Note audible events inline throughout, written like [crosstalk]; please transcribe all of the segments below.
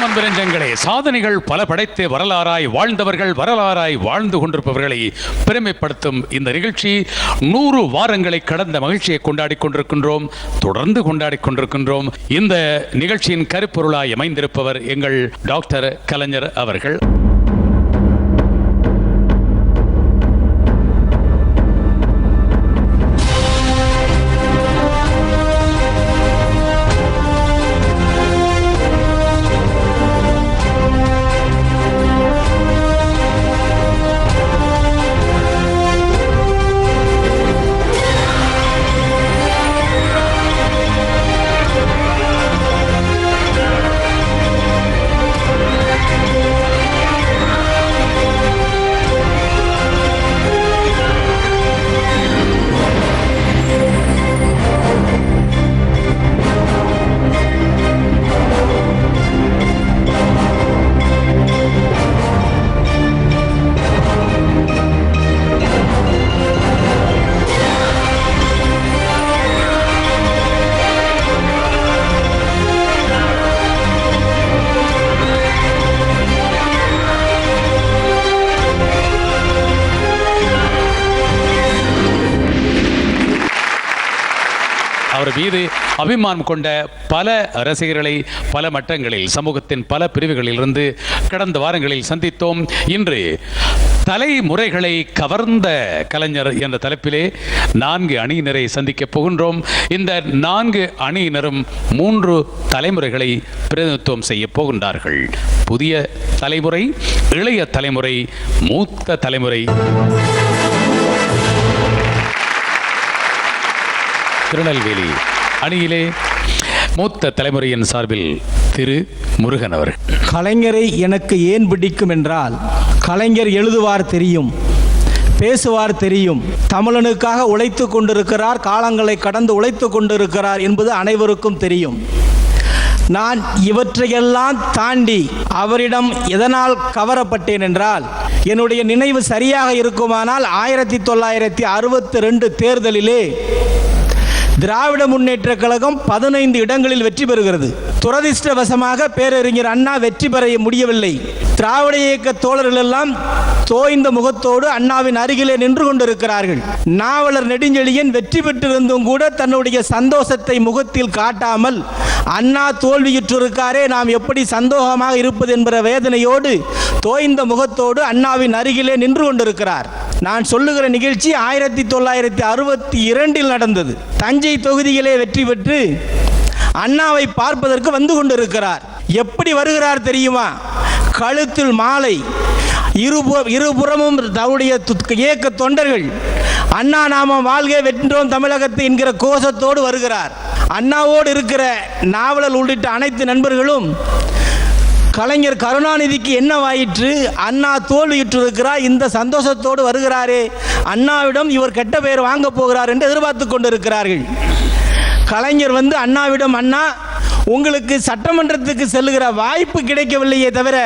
வணக்கம் அன்பரஞ்சங்களே சாதனைகள் பல படைத்து வரலாறாய் வாழ்ந்தவர்கள் வரலாறாய் வாழ்ந்து கொண்டிருப்பவர்களை பெருமைப்படுத்தும் இந்த நிகழ்ச்சி நூறு வாரங்களை கடந்த மகிழ்ச்சியை கொண்டாடி கொண்டிருக்கின்றோம் தொடர்ந்து கொண்டாடி கொண்டிருக்கின்றோம். இந்த நிகழ்ச்சியின் கருப்பொருளாய் அமைந்திருப்பவர் எங்கள் டாக்டர் கலைஞர் அவர்கள். மீது அபிமானம் கொண்ட பல ரசிகர்களை பல மட்டங்களில் சமூகத்தின் பல பிரிவுகளிலிருந்து கடந்த வாரங்களில் சந்தித்தோம். இன்று தலைமுறைகளை கவர்ந்த கலைஞர் என்ற தலைப்பிலே நான்கு அணியினரை சந்திக்கப் போகின்றோம். இந்த நான்கு அணியினரும் மூன்று தலைமுறைகளை பிரதிநிதித்துவம் செய்ய போகின்றார்கள். புதிய தலைமுறை இளைய தலைமுறை மூத்த தலைமுறை. திருநெல்வேலி அணியிலே மூத்த தலைமுறையின் சார்பில் திரு முருகன் அவர். கலைஞரை எனக்கு ஏன் பிடிக்கும் என்றால் கலைஞர் எழுதுவார் தெரியும் பேசுவார் தெரியும் தமிழனுக்காக உழைத்து கொண்டிருக்கிறார் காலங்களை கடந்து உழைத்து கொண்டிருக்கிறார் என்பது அனைவருக்கும் தெரியும். நான் இவற்றையெல்லாம் தாண்டி அவரிடம் எதனால் கவரப்பட்டேன் என்றால் என்னுடைய நினைவு சரியாக இருக்குமானால் ஆயிரத்தி தொள்ளாயிரத்தி அறுபத்தி ரெண்டு தேர்தலிலே திராவிட முன்னேற்ற கழகம் பதினைந்து இடங்களில் வெற்றி பெறுகிறது. துரதிர்ஷ்டவசமாக பேரறிஞர் அண்ணா வெற்றி பெற முடியவில்லை. திராவிட இயக்க தோழர்கள் எல்லாம் தோய்ந்த முகத்தோடு அண்ணாவின் அருகிலே நின்று கொண்டிருக்கிறார்கள். நாவலர் நெடுஞ்செழியன் வெற்றி பெற்றிருந்தும் கூட தன்னுடைய சந்தோஷத்தை முகத்தில் காட்டாமல் அண்ணா தோல்வியுற்றிருக்காரே நாம் எப்படி சந்தோகமாக இருப்பது என்கிற வேதனையோடு தோய்ந்த முகத்தோடு அண்ணாவின் அருகிலே நின்று கொண்டிருக்கிறார். நான் சொல்லுகிற நிகழ்ச்சி ஆயிரத்தி தொள்ளாயிரத்தி அறுபத்தி இரண்டில் நடந்தது. தஞ்சை தொகுதியிலே வெற்றி பெற்று அண்ணாவை பார்ப்பதற்கு வந்து கொண்டிருக்கிறார். எப்படி வருகிறார் தெரியுமா? கழுத்தில் மாலை இருபு இருபுறமும் தன்னுடைய இயக்க தொண்டர்கள் அண்ணா நாம வாழ்க வென்றோம் தமிழகத்தை என்கிற கோஷத்தோடு வருகிறார். அண்ணாவோடு இருக்கிற நாவலர் உள்ளிட்ட அனைத்து நண்பர்களும் கலைஞர் கருணாநிதிக்கு என்னவாயிற்று அண்ணா தோல்வியுற்றிருக்கிறார் இந்த சந்தோஷத்தோடு வருகிறாரே. அண்ணாவிடம் இவர் கெட்ட பெயர் வாங்க போகிறார் என்று எதிர்பார்த்து கொண்டிருக்கிறார்கள். கலைஞர் வந்து அண்ணாவிடம் அண்ணா உங்களுக்கு சட்டமன்றத்துக்கு செல்லுகிற வாய்ப்பு கிடைக்கவில்லையே தவிர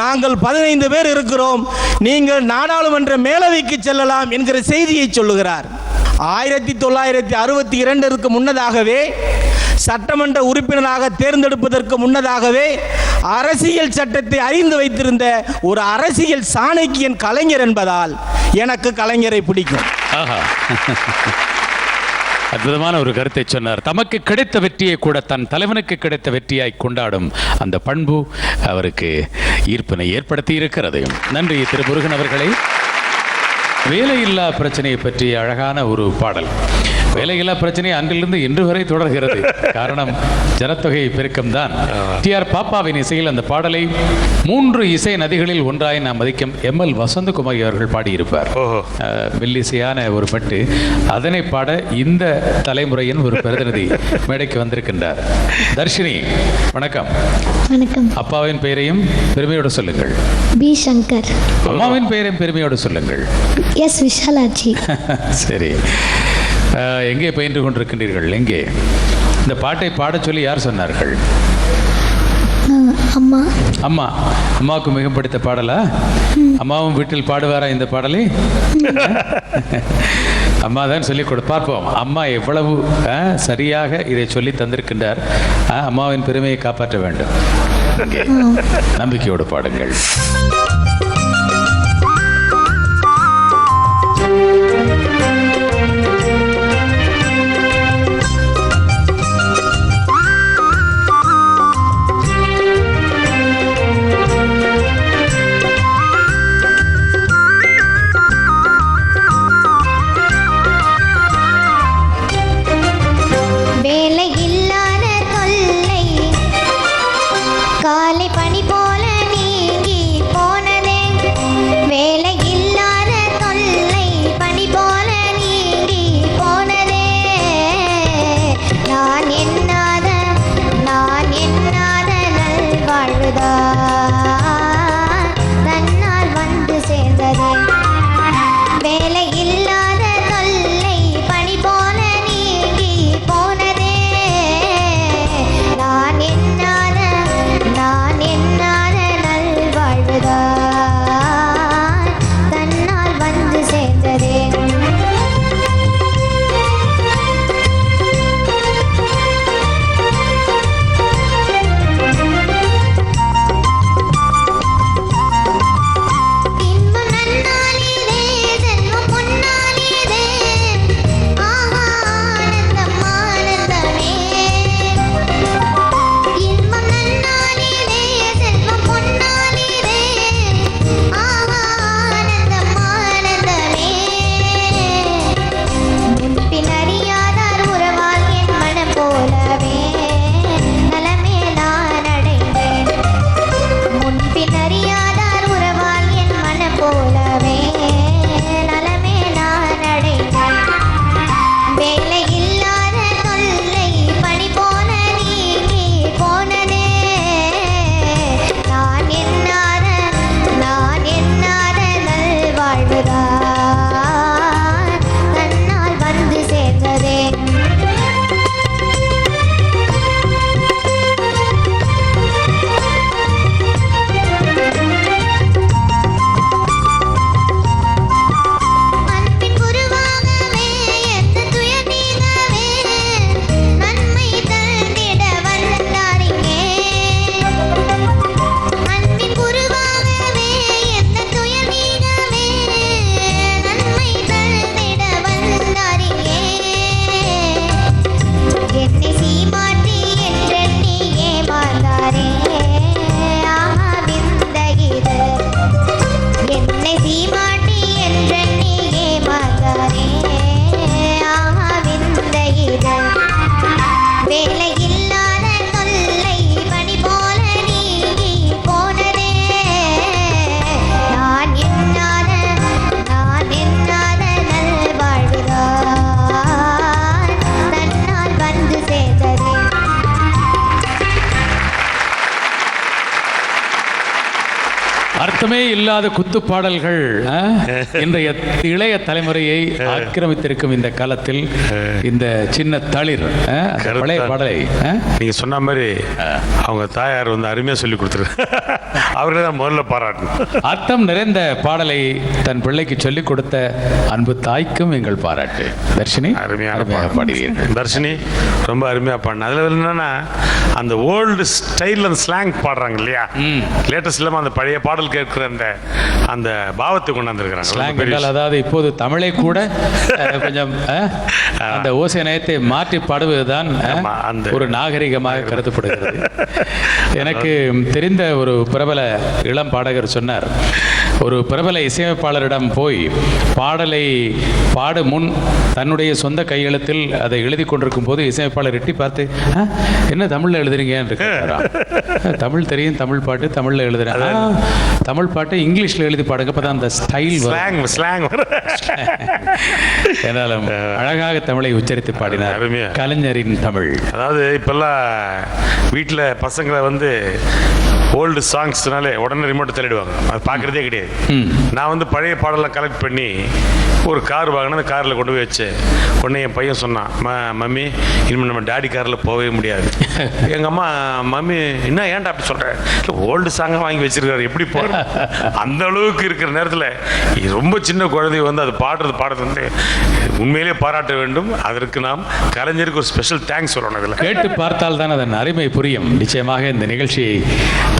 நாங்கள் பதினைந்து பேர் இருக்கிறோம். நீங்கள் நாடாளுமன்ற மேலவைக்கு செல்லலாம் என்கிற செய்தியை சொல்லுகிறார். ஆயிரத்தி தொள்ளாயிரத்தி அறுபத்தி இரண்டிற்கு முன்னதாகவே சட்டமன்ற உறுப்பினராக தேர்ந்தெடுப்பதற்கு முன்னதாகவே அரசியல் சட்டத்தை அறிந்து வைத்திருந்த ஒரு அரசியல் சாணக்கியன் கலைஞர் என்பதால் எனக்கு கலைஞரை பிடிக்கும். ஆஹா. அற்புதமான ஒரு கருத்தை சொன்னார். தமக்கு கிடைத்த வெற்றியை கூட தன் தலைவனுக்கு கிடைத்த வெற்றியாய் கொண்டாடும் அந்த பண்பு அவருக்கு ஈர்ப்பினை ஏற்படுத்தி இருக்கிறது. நன்றி திரு முருகன் அவர்களே. வேலையில்லா பிரச்சனையை பற்றிய அழகான ஒரு பாடல். வேலையில்லா பிரச்சனை அன்றிலிருந்து இன்று வரை தொடர்கிறது. [laughs] காரணம் ஜனத்தொகை பெருக்கம் தான். டி ஆர் பாப்பாவின் இசையில் அந்த பாடலை மூன்று இசை நதிகளில் ஒன்றாய் நாம் மதிக்கும் எம் எல் வசந்தகுமாரி அவர்கள் பாடியிருப்பார். மெல்லிசையான ஒரு பட்டு. அதனை பாட இந்த தலைமுறையின் ஒரு பிரதிநிதி மேடைக்கு வந்திருக்கின்றார். தர்ஷினி வணக்கம். வணக்கம். அப்பாவின் பெயரையும் பெருமையோடு சொல்லுங்கள். பி சங்கர். அம்மாவின் பெயரையும் பெருமையோடு சொல்லுங்கள். எஸ் விஷாலாட்சி [laughs] சரி. எங்கே பயின்று கொண்டிருக்கின்றீர்கள்? எங்கே? இந்த பாட்டை பாடச் சொல்லி யார் சொன்னார்கள்? அம்மா. அம்மா அம்மாவுக்கு மிக பிடித்த பாடலா? அம்மாவும் வீட்டில் பாடுவாரா இந்த பாடலை? அம்மா தான் சொல்லிக் கொடு பார்ப்போம். அம்மா எவ்வளவு சரியாக இதை சொல்லி தந்திருக்கின்றார். அம்மாவின் பெருமையை காப்பாற்ற வேண்டும். நம்பிக்கையோடு பாடுங்கள். ಸದಾ அர்த்தமே இல்லாத குத்து பாடல்கள் இன்றைய இளைய தலைமுறையை ஆக்கிரமித்திருக்கும் இந்த காலத்தில் இந்த சின்ன தளிர் பழைய பாடலை நீங்க சொன்ன மாதிரி அவங்க தாயார் வந்து அருமையா சொல்லி கொடுத்துரு [laughs] அவர்களே தான் முதல்ல பாராட்டணும். அர்த்தம் நிறைந்த பாடலை தன் பிள்ளைக்கு சொல்லிக் கொடுத்த அன்பு தாய்க்கும் எங்கள் பாராட்டு. தர்ஷினி அருமையாக. பாடுகிறீர்கள் தர்ஷினி ரொம்ப அருமையா பாடின. அதுல என்னன்னா அந்த ஓல்டு ஸ்டைல் அந்த ஸ்லாங் பாடுறாங்க இல்லையா? லேட்டஸ்ட் இல்லாம அந்த பழைய பாடல் கேட்கிற அந்த அந்த பாவத்தை கொண்டாந்துருக்கிறாங்க. அதாவது இப்போது தமிழை கூட கொஞ்சம் அந்த ஓசை நயத்தை மாற்றி பாடுவதுதான் அந்த- ஒரு நாகரிகமாக கருதப்படுகிறது. எனக்கு தெரிந்த ஒரு பிரபல இளம் பாடகர் சொன்னார் ஒரு பிரபல இசையமைப்பாளரிடம் போய் பாடலை பாடு முன் தன்னுடைய சொந்த கையெழுத்தில் அதை எழுதி கொண்டிருக்கும் போது இசையமைப்பாளர் எட்டி பார்த்து "ஆ, என்ன தமிழில் எழுதுறீங்க? என்று. தமிழ் தெரியும் தமிழ் பாட்டு தமிழில் எழுதுறேன். "ஆ, தமிழ் பாட்டு இங்கிலீஷில் எழுதி பாடுங்க அப்போ தான் அந்த ஸ்டைல் என்னாலும் [laughs] அழகாக தமிழை உச்சரித்து பாடினார். கலைஞரின் தமிழ். அதாவது இப்பெல்லாம் வீட்டில் பசங்களை வந்து ஓல்டு சாங்ஸ்னாலே உடனே ரிமோட் தள்ளிடுவாங்க. அது பார்க்குறதே கிடையாது. நான் வந்து பழைய பாடலை கலெக்ட் பண்ணி ஒரு கார் வாங்கினேன் அந்த காரில் கொண்டு போய் வச்சேன். உடனே என் பையன் சொன்னான் "ம மம்மி இனிமேல் நம்ம டாடி காரில் போகவே முடியாது. [laughs] எங்கள் அம்மா மம்மி என்ன ஏன்டா அப்படி சொல்கிறேன் ஓல்டு சாங்காக வாங்கி வச்சிருக்காரு எப்படி போகிற [laughs] அந்த அளவுக்கு இருக்கிற நேரத்தில் ரொம்ப சின்ன குழந்தை வந்து அது பாடுறது பாடுறது வந்து உண்மையிலேயே பாராட்ட வேண்டும். அதற்கு நாம் கலைஞருக்கு ஒரு ஸ்பெஷல் தேங்க்ஸ் சொல்லணும் இதில். கேட்டு பார்த்தால் தான் அதன் அருமை புரியும். நிச்சயமாக இந்த நிகழ்ச்சியை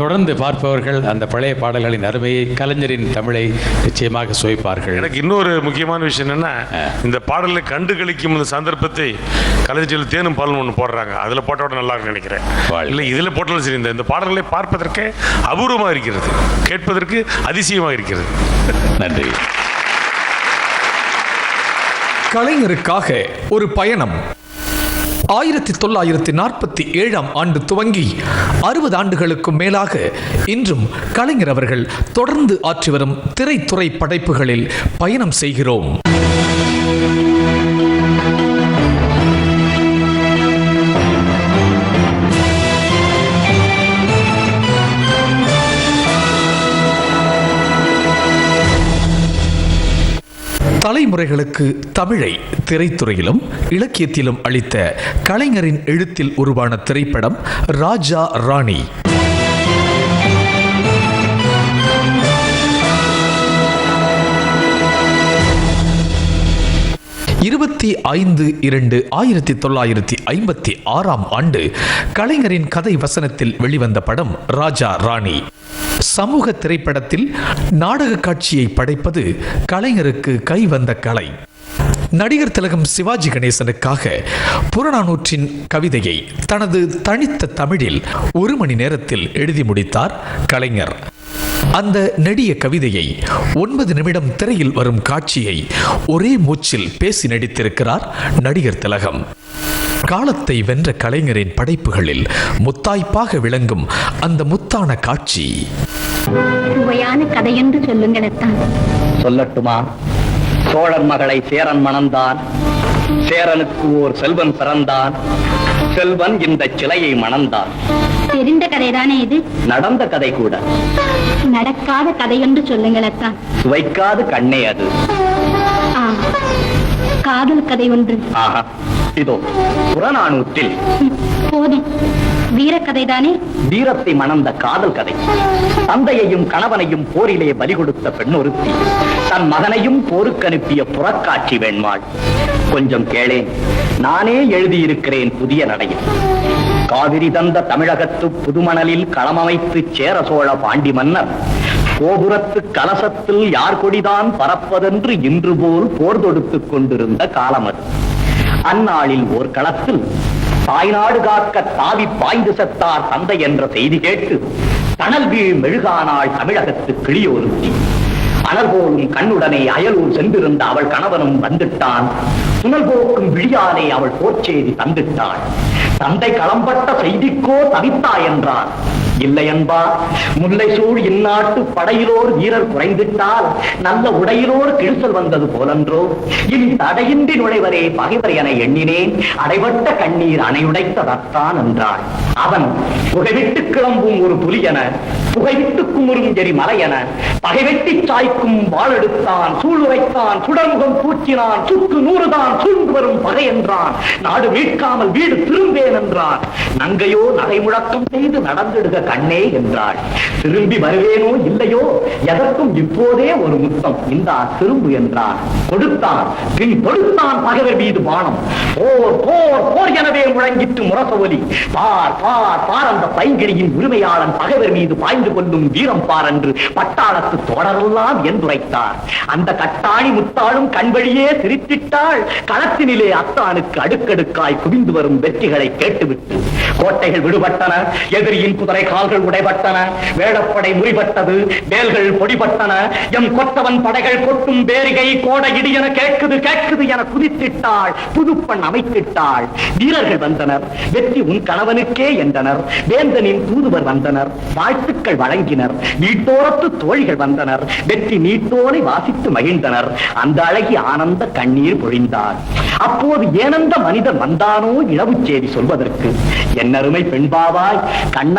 தொடர்ந்து பார்ப்பவர்கள் அந்த பழைய பாடல்களின் அருமையை கலைஞரின் தமிழை நிச்சயமாக சுவைப்பார்கள். எனக்கு இன்னொரு முக்கியமான விஷயம் என்னன்னா இந்த பாடலை கண்டு கழிக்கும் இந்த சந்தர்ப்பத்தை கலைஞர்கள் தேனும் பாலும் ஒன்று போடுறாங்க. அதில் போட்டோட நல்லா நினைக்கிறேன். இல்லை இதில் போட்டாலும் சரி இந்த இந்த பாடல்களை பார்ப்பதற்கே அபூர்வமாக இருக்கிறது. கேட்பதற்கு அதிசயமாக இருக்கிறது. நன்றி. கலைஞருக்காக ஒரு பயணம். ஆயிரத்தி தொள்ளாயிரத்தி நாற்பத்தி ஏழாம் ஆண்டு துவங்கி அறுபது ஆண்டுகளுக்கும் மேலாக இன்றும் கலைஞர் அவர்கள் தொடர்ந்து ஆற்றி வரும் திரைத்துறை படைப்புகளில் பயணம் செய்கிறோம். தலைமுறைகளுக்கு தமிழை திரைத்துறையிலும் இலக்கியத்திலும் அளித்த கலைஞரின் எழுத்தில் உருவான திரைப்படம் ராஜா ராணி. இருபத்தி ஐந்து இரண்டு ஆயிரத்தி தொள்ளாயிரத்தி ஐம்பத்தி ஆறாம் ஆண்டு கலைஞரின் கதை வசனத்தில் வெளிவந்த படம் ராஜா ராணி. சமூக திரைப்படத்தில் நாடக காட்சியை படைப்பது கலைஞருக்கு கைவந்த கலை. நடிகர் திலகம் சிவாஜி கணேசனுக்காக புறநானூற்றின் கவிதையை தனது தனித்த தமிழில் ஒரு மணி நேரத்தில் எழுதி முடித்தார் கலைஞர். அந்த நெடிய கவிதையை ஒன்பது நிமிடம் திரையில் வரும் காட்சியை ஒரே மூச்சில் பேசி நடித்திருக்கிறார் நடிகர் திலகம். காலத்தை வென்ற கலைஞரின் படைப்புகளில் முத்தாய்ப்பாக விளங்கும் அந்த முத்தான காட்சி. சுவையான கதையென்று சொல்லுங்களத்தான். சொல்லட்டுமா? சோழன் மகளை சேரன் மணந்தான். சேரனுக்கு ஓர் செல்வன் பிறந்தான். செல்வன் இந்த சிலையை மணந்தான். தெரிந்த கதைதானே இது? நடந்த கதை கூட. நடக்காத கதையென்று சொல்லுங்களத்தான். சுவைக்காது கண்ணே அது. காதல் கதை ஒன்று. ஆஹா. இதோ புறநானூற்றில் போதும். வீரக்கதைதானே? வீரத்தை மணந்த காதல் கதை. தந்தையையும் கணவனையும் போரிலே பலி கொடுத்த பெண்ணொருத்தி. தன் மகனையும் போருக்கு அனுப்பிய புறக்காட்சி வேண்மாள். கொஞ்சம் கேளேன். நானே எழுதியிருக்கிறேன் புதிய நடையில். காவிரி தந்த தமிழகத்து புதுமணலில் களமமைத்து சேர சோழ பாண்டி மன்னர். கோபுரத்து கலசத்தில் யார் கொடிதான் பறப்பதென்று இன்று போல் போர் தொடுத்துக் கொண்டிருந்த காலம் அது அந்நாளில் ஓர் களத்தில் தாய்நாடு காக்க தாவி பாய்ந்து செத்தார் தந்தை என்ற செய்தி கேட்டு தணல் வீழ் மெழுகானாள் தமிழகத்து கிளியோருத்தி. அனல் போலும் கண்ணுடனே அயலூர் சென்றிருந்த அவள் கணவனும் வந்துட்டான். சுனல் போக்கும் விழியானே அவள் போர்ச்செய்தி தந்துட்டாள். தந்தை களம்பட்ட செய்திக்கோ தவித்தா என்றான். இல்லை அன்பா முல்லை சூழ் இந்நாட்டு படையிலோர் வீரர் குறைந்துட்டால் நல்ல உடையிலோர் கிழிசல் வந்தது போலன்றோ. இனி தடையின்றி நுழைவரே பகைவர் என எண்ணினேன் அடைபட்ட கண்ணீர் அணையுடைத்ததத்தான் என்றாள் அவன் புகைவிட்டு கிளம்பும் ஒரு புலி என புகைவிட்டு குமுறும் எரி மலை என பகைவெட்டி சாய்க்கும் வாழெடுத்தான் சூளுரைத்தான் சுடர்முகம் பூச்சினான் சுக்கு நூறுதான் சூழ்ந்து வரும் பகை என்றான். நாடு மீட்காமல் வீடு திரும்பேன் என்றான் நங்கையோ நகை முழக்கம் செய்து நடந்திடுக கண்ணே என்றாள். திரும்பி வருவேனோ இல்லையோ? எதற்கும் இப்போதே ஒரு முத்தம். இந்தா திரும்பு என்றான். கொடுத்தான். பின் கொடுத்தான் பகைவர் மீது பானம். போர் போர் போர் எனவே முழங்கிட்டு முரச ஒலி பார் பார் பார் அந்த பைங்கிரியின் உரிமையாளன் பகைவர் மீது பாய்ந்து கொள்ளும் வீரம் பார் என்று பட்டாளத்து தொடரெல்லாம் என்றுரைத்தார். அந்த கட்டாணி முத்தாளும் கண்வழியே சிரித்திட்டாள் களத்தினிலே அத்தானுக்கு அடுக்கடுக்காய் குவிந்து வரும் வெற்றிகளை கேட்டுவிட்டு. கோட்டைகள் விடுபட்டன. எதிரியின் குதிரை கால்கள் உடைபட்டன வேடப்படை முறிபட்டது வேல்கள் பொடிபட்டன. எம் கொத்தவன் படைகள் கொட்டும் பேரிகை கோட இடி என கேட்குது கேட்குது என குதித்திட்டாள் புதுப்பண் அமைத்திட்டாள். வீரர்கள் வந்தனர் வெற்றி உன் கணவனுக்கே என்றனர். வேந்தனின் தூதுவர் வந்தனர் வாழ்த்துக்கள் வழங்கினர். நீட்டோரத்து தோழிகள் வந்தனர் வெற்றி நீட்டோனை வாசித்து மகிழ்ந்தனர். அந்த அழகி ஆனந்த கண்ணீர் பொழிந்தார் அப்போது ஏனந்த மனிதன் வந்தானோ இளவு செய்தி சொல்வதற்கு. என்னருமை பெண்பாவாய் கண்ண